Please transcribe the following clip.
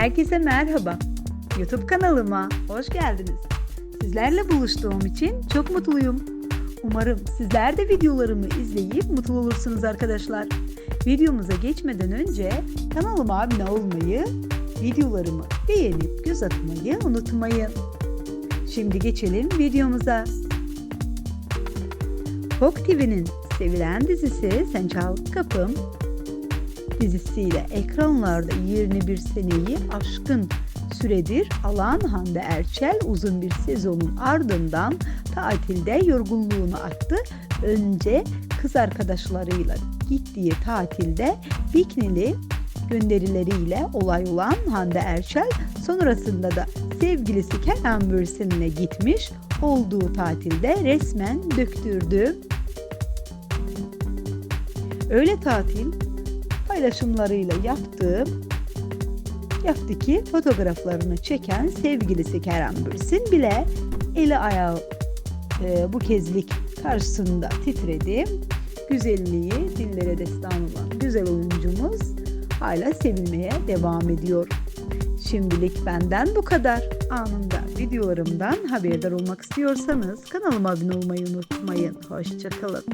Herkese merhaba. YouTube kanalıma hoş geldiniz. Sizlerle buluştuğum için çok mutluyum. Umarım sizler de videolarımı izleyip mutlu olursunuz arkadaşlar. Videomuza geçmeden önce kanalıma abone olmayı, videolarımı beğenip göz atmayı unutmayın. Şimdi geçelim videomuza. Fok TV'nin sevilen dizisi Sen Çal Kapım dizisiyle ekranlarda 21 seneyi aşkın süredir alan Hande Erçel uzun bir sezonun ardından tatilde yorgunluğunu attı. Önce kız arkadaşlarıyla gittiği tatilde bikinili gönderileriyle olay olan Hande Erçel sonrasında da sevgilisi Kenan Bürsin'le gitmiş olduğu tatilde resmen döktürdü. Öyle tatil paylaşımlarıyla yaptığım yaptı ki fotoğraflarını çeken sevgilisi Kerem Bürsin bile eli ayağı e, bu kezlik karşısında titredi. Güzelliği dillere destan olan güzel oyuncumuz hala sevilmeye devam ediyor. Şimdilik benden bu kadar. Anında videolarımdan haberdar olmak istiyorsanız kanalıma abone olmayı unutmayın. Hoşçakalın.